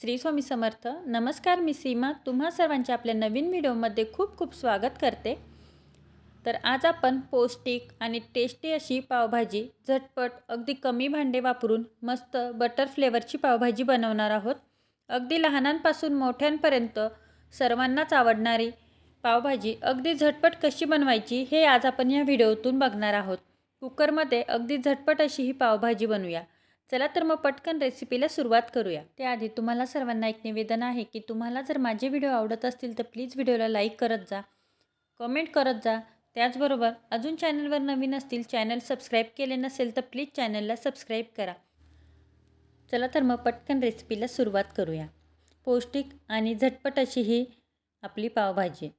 श्री स्वामी समर्थ. नमस्कार मी सीमा. तुम्हा सर्वांच्या आपल्या नवीन व्हिडिओमध्ये खूप खूप स्वागत करते. तर आज आपण पौष्टिक आणि टेस्टी अशी पावभाजी झटपट अगदी कमी भांडे वापरून मस्त बटर फ्लेवरची पावभाजी बनवणार आहोत. अगदी लहानांपासून मोठ्यांपर्यंत सर्वांनाच आवडणारी पावभाजी अगदी झटपट कशी बनवायची हे आज आपण या व्हिडिओतून बघणार आहोत. कुकरमध्ये अगदी झटपट अशी ही पावभाजी बनवूया. चला तर मग पटकन रेसिपीला सुरुवात करूया. त्याआधी तुम्हाला सर्वांना एक निवेदन आहे की तुम्हाला जर माझे व्हिडिओ आवडत असतील तर प्लीज व्हिडिओला लाईक करत जा. कमेंट करत जा. त्याचबरोबर अजून चॅनलवर नवीन असतील चॅनल सबस्क्राईब केले नसेल तर प्लीज चॅनलला सबस्क्राईब करा. चला तर मग पटकन रेसिपीला सुरुवात करूया. पौष्टिक आणि झटपट अशी ही आपली पावभाजी.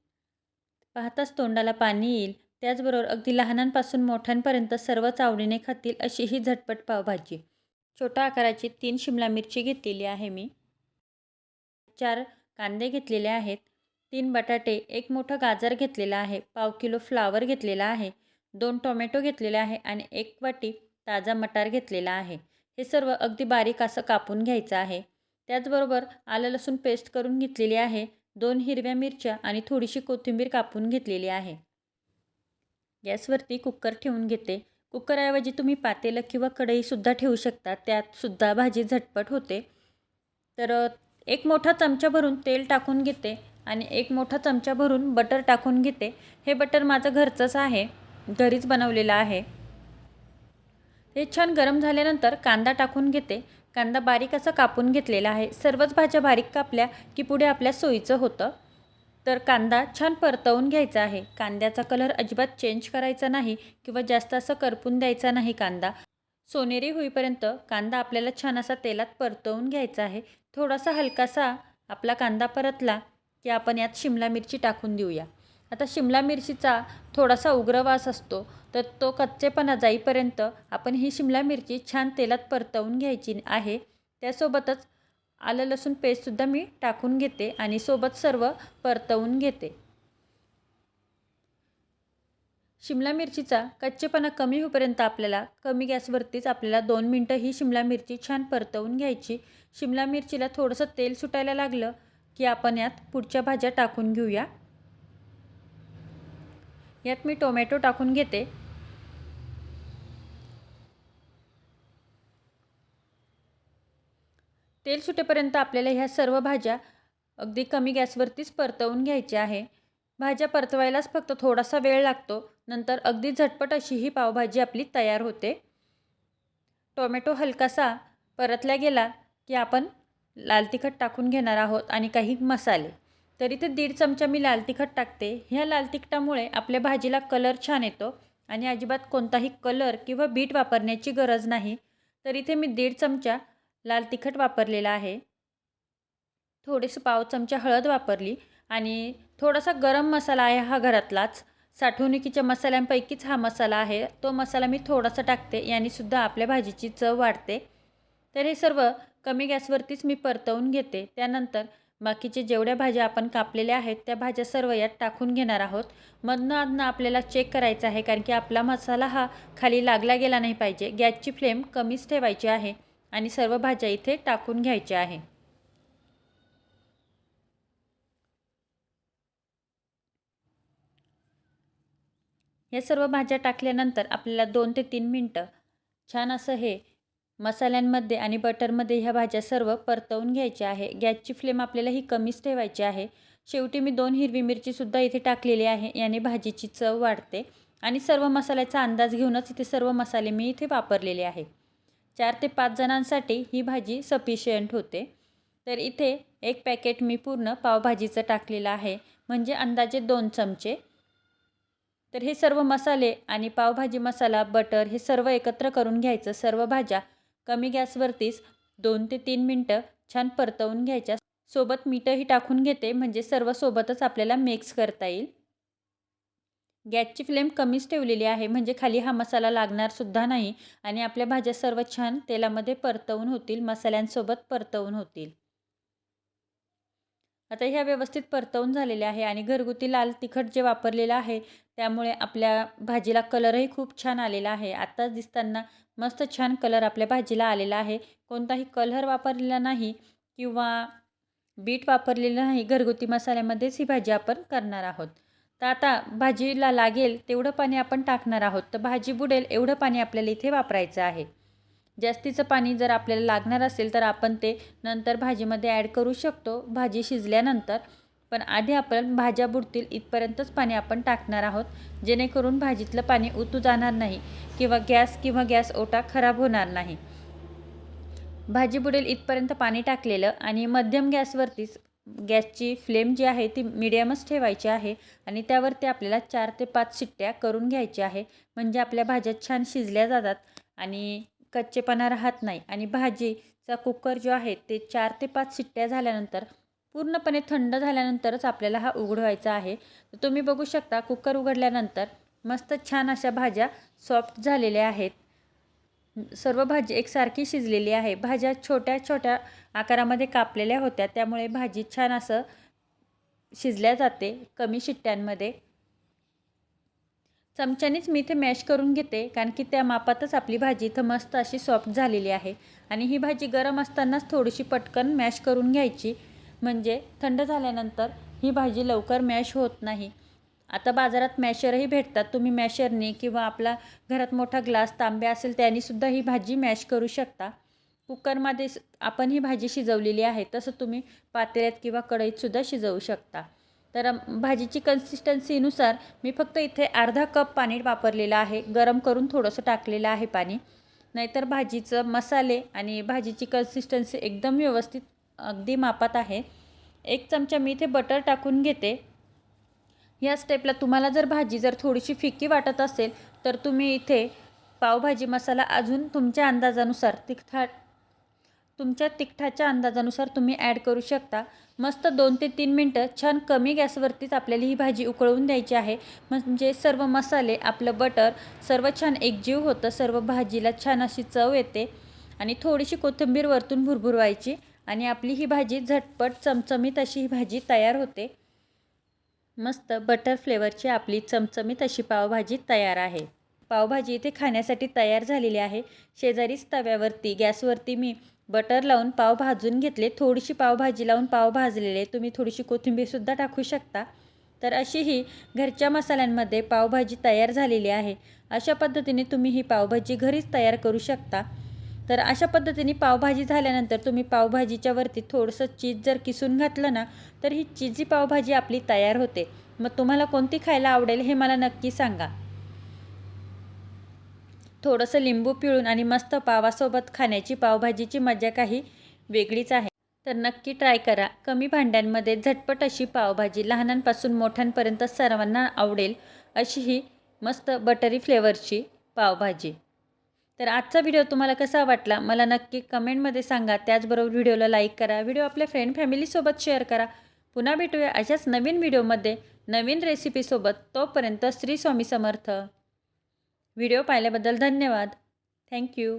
पाहताच तोंडाला पाणी येईल. त्याचबरोबर अगदी लहानांपासून मोठ्यांपर्यंत सर्वच आवडीने खातील अशी ही झटपट पावभाजी. छोट्या आकाराची तीन शिमला मिरची घेतलेली आहे मी. चार कांदे घेतलेले आहेत. तीन बटाटे एक मोठं गाजर घेतलेलं आहे. पाव किलो फ्लावर घेतलेला आहे. दोन टोमॅटो घेतलेले आहे आणि एक वाटी ताजा मटार घेतलेला आहे. हे सर्व अगदी बारीक असं कापून घ्यायचं आहे. त्याचबरोबर आलं लसूण पेस्ट करून घेतलेली आहे. दोन हिरव्या मिरच्या आणि थोडीशी कोथिंबीर कापून घेतलेली आहे. गॅसवरती कुकर ठेवून घेते. कुकरऐवजी तुम्ही पातेलं किंवा कढईसुद्धा ठेवू शकता. त्यातसुद्धा भाजी झटपट होते. तर एक मोठा चमचा भरून तेल टाकून घेते आणि एक मोठा चमचा भरून बटर टाकून घेते. हे बटर माझं घरचंच आहे. घरीच बनवलेलं आहे. हे छान गरम झाल्यानंतर कांदा टाकून घेते. कांदा बारीक असा कापून घेतलेला आहे. सर्वच भाज्या बारीक कापल्या की पुढे आपल्या सोयीचं होतं. तर कांदा छान परतवून घ्यायचा आहे. कांद्याचा कलर अजिबात चेंज करायचा नाही किंवा जास्त असं करपून द्यायचा नाही कांदा. सोनेरी होईपर्यंत कांदा आपल्याला छान असा तेलात परतवून घ्यायचा आहे. थोडासा हलकासा आपला कांदा परतला की आपण यात शिमला मिरची टाकून देऊया. आता शिमला मिरचीचा थोडासा उग्रवास असतो तर तो कच्चेपणा जाईपर्यंत आपण ही शिमला मिरची छान तेलात परतवून घ्यायची आहे. त्यासोबतच आलं लसूण पेस्टसुद्धा मी टाकून घेते आणि सोबत सर्व परतवून घेते. शिमला मिरचीचा कच्चेपणा कमी होईपर्यंत आपल्याला कमी गॅसवरतीच आपल्याला दोन मिनटं ही शिमला मिरची छान परतवून घ्यायची. शिमला मिरचीला थोडंसं तेल सुटायला लागलं की आपण यात पुढच्या भाज्या टाकून घेऊया. यात मी टोमॅटो टाकून घेते. तेल सुटेपर्यंत आपल्याला ह्या सर्व भाज्या अगदी कमी गॅसवरतीच परतवून घ्यायच्या आहे. भाज्या परतवायलाच फक्त थोडासा वेळ लागतो. नंतर अगदी झटपट अशी ही पावभाजी आपली तयार होते. टोमॅटो हलकासा परतल्या गेला की आपण लाल तिखट टाकून घेणार आहोत आणि काही मसाले. तरी ते दीड चमचा मी लाल तिखट टाकते. ह्या लाल तिखटामुळे आपल्या भाजीला कलर छान येतो आणि अजिबात कोणताही कलर किंवा बीट वापरण्याची गरज नाही. तर इथे मी दीड चमचा लाल तिखट वापरलेला आहे. थोडेसं पाव चमचा हळद वापरली आणि थोडासा गरम मसाला आहे हा घरातलाच. साठवणुकीच्या मसाल्यांपैकीच हा मसाला आहे. तो मसाला मी थोडासा टाकते यानेसुद्धा आपल्या भाजीची चव वाढते. तर हे सर्व कमी गॅसवरतीच मी परतवून घेते. त्यानंतर बाकीचे जेवढ्या भाज्या आपण कापलेल्या आहेत त्या भाज्या सर्व यात टाकून घेणार आहोत. मधनं आधनं आपल्याला चेक करायचं आहे कारण की आपला मसाला हा खाली लागला गेला नाही पाहिजे. गॅसची फ्लेम कमीच ठेवायची आहे. आणि सर्व भाज्या इथे टाकून घ्यायच्या आहे. या सर्व भाज्या टाकल्यानंतर आपल्याला दोन ते तीन मिनटं छान असं हे मसाल्यांमध्ये आणि बटरमध्ये ह्या भाज्या सर्व परतवून घ्यायच्या आहे. गॅसची फ्लेम आपल्याला ही कमीच ठेवायची आहे. शेवटी मी दोन हिरवी मिरचीसुद्धा इथे टाकलेली आहे. याने भाजीची चव वाढते आणि सर्व मसाल्याचा अंदाज घेऊनच इथे सर्व मसाले मी इथे वापरलेले आहे. चार ते पाच जणांसाठी ही भाजी सफिशियंट होते. तर इथे एक पॅकेट मी पूर्ण पावभाजीचं टाकलेलं आहे. म्हणजे अंदाजे दोन चमचे. तर हे सर्व मसाले आणि पावभाजी मसाला बटर हे सर्व एकत्र करून घ्यायचं. सर्व भाज्या कमी गॅसवरतीच दोन ते तीन मिनटं छान परतवून घ्यायच्या. सोबत मीठही टाकून घेते. म्हणजे सर्व सोबतच आपल्याला मिक्स करता येईल. गॅसची फ्लेम कमीच ठेवलेली आहे. म्हणजे खाली हा मसाला लागणारसुद्धा नाही आणि आपल्या भाज्या सर्व छान तेलामध्ये परतवून होतील मसाल्यांसोबत परतवून होतील. आता ह्या व्यवस्थित परतवून झालेल्या आहे आणि घरगुती लाल तिखट जे वापरलेलं आहे त्यामुळे आपल्या भाजीला कलरही खूप छान आलेला आहे. आत्ताच दिसताना मस्त छान कलर आपल्या भाजीला आलेला आहे. कोणताही कलर वापरलेला नाही किंवा बीट वापरलेलं नाही घरगुती मसाल्यामध्येच ही भाजी आपण करणार आहोत. तर आता भाजीला लागेल तेवढं पाणी आपण टाकणार आहोत. तर भाजी बुडेल एवढं पाणी आपल्याला इथे वापरायचं आहे. जास्तीचं पाणी जर आपल्याला लागणार असेल तर आपण ते नंतर भाजीमध्ये ॲड करू शकतो भाजी शिजल्यानंतर. पण आधी आपण भाज्या बुडतील इथपर्यंतच पाणी आपण टाकणार आहोत जेणेकरून भाजीतलं पाणी उतू जाणार नाही किंवा गॅस किंवा गॅस ओटा खराब होणार नाही. भाजी बुडेल इथपर्यंत पाणी टाकलेलं आणि मध्यम गॅसवरतीच गॅसची फ्लेम जी आहे ती मिडियमच ठेवायची आहे आणि त्यावरती आपल्याला चार ते पाच शिट्ट्या करून घ्यायच्या आहे. म्हणजे आपल्या भाज्या छान शिजल्या जातात आणि कच्चेपणा राहत नाही. आणि भाजीचा कुकर जो आहे ते चार ते पाच शिट्ट्या झाल्यानंतर पूर्णपणे थंड झाल्यानंतरच आपल्याला हा उघडवायचा आहे. तुम्ही बघू शकता कुकर उघडल्यानंतर मस्त छान अशा भाज्या सॉफ्ट झालेल्या आहेत. सर्व भाजी एकसारखी शिजलेली आहे. भाज्या छोट्या छोट्या आकारामध्ये कापलेल्या होत्या. त्यामुळे भाजी छान असं शिजल्या जाते कमी शिट्ट्यांमध्ये. चमच्यानेच मी इथे मॅश करून घेते कारण की त्या मापातच आपली भाजी इथं मस्त अशी सॉफ्ट झालेली आहे. आणि ही भाजी गरम असतानाच थोडीशी पटकन मॅश करून घ्यायची. म्हणजे थंड झाल्यानंतर ही भाजी लवकर मॅश होत नाही. आता बाजारात मॅशरही भेटतात. तुम्ही मॅशरने किंवा आपला घरात मोठा ग्लास तांबे असेल त्यानीसुद्धा ही भाजी मॅश करू शकता. कुकरमध्ये आपण ही भाजी शिजवलेली आहे तसं तुम्ही पातेल्यात किंवा कढईतसुद्धा शिजवू शकता. तर भाजीची कन्सिस्टन्सीनुसार मी फक्त इथे अर्धा कप पाणी वापरलेलं आहे. गरम करून थोडंसं टाकलेलं आहे पाणी. नाहीतर भाजीचं मसाले आणि भाजीची कन्सिस्टन्सी एकदम व्यवस्थित अगदी मापात आहे. एक चमचा मी इथे बटर टाकून घेते. या स्टेपला तुम्हाला जर भाजी जर थोडीशी फिक्की वाटत असेल तर तुम्ही इथे पावभाजी मसाला अजून तुमच्या अंदाजानुसार तिखटा तुमच्या तिखटाच्या अंदाजानुसार तुम्ही ॲड करू शकता. मस्त दोन ते तीन मिनटं छान कमी गॅसवरतीच आपल्याला ही भाजी उकळवून द्यायची आहे. म्हणजे सर्व मसाले आपलं बटर सर्व छान एकजीव होतं सर्व भाजीला छान अशी चव येते. आणि थोडीशी कोथिंबीर वरतून भुरभुरवायची आणि आपली ही भाजी झटपट चमचमीत अशी ही भाजी तयार होते. मस्त बटर फ्लेवरची आपली चमचमीत अशी पावभाजी तयार आहे. पावभाजी इथे खाण्यासाठी तयार झालेली आहे. शेजारीच तव्यावरती गॅसवरती मी बटर लावून पाव भाजून घेतले. थोडीशी पावभाजी लावून पाव भाजलेले. तुम्ही थोडीशी कोथिंबीरसुद्धा टाकू शकता. तर अशी ही घरच्या मसाल्यांमध्ये पावभाजी तयार झालेली आहे. अशा पद्धतीने तुम्ही ही पावभाजी घरीच तयार करू शकता. तर अशा पद्धतीने पावभाजी झाल्यानंतर तुम्ही पावभाजीच्या वरती थोडंसं चीज जर किसून घातलं ना तर ही चिजी पावभाजी आपली तयार होते. मग तुम्हाला कोणती खायला आवडेल हे मला नक्की सांगा. थोडंसं लिंबू पिळून आणि मस्त पावासोबत खाण्याची पावभाजीची मजा काही वेगळीच आहे. तर नक्की ट्राय करा. कमी भांड्यांमध्ये झटपट अशी पावभाजी लहानांपासून मोठ्यांपर्यंत सर्वांना आवडेल अशी ही मस्त बटरी फ्लेवरची पावभाजी. तर आजचा व्हिडिओ तुम्हाला कसा वाटला मला नक्की कमेंटमध्ये सांगा. त्याचबरोबर व्हिडिओला लाईक करा व्हिडिओ आपल्या फ्रेंड फॅमिलीसोबत शेअर करा. पुन्हा भेटूया अशाच नवीन व्हिडिओमध्ये नवीन रेसिपीसोबत तोपर्यंत श्री स्वामी समर्थ. व्हिडिओ पाहिल्याबद्दल धन्यवाद. थँक्यू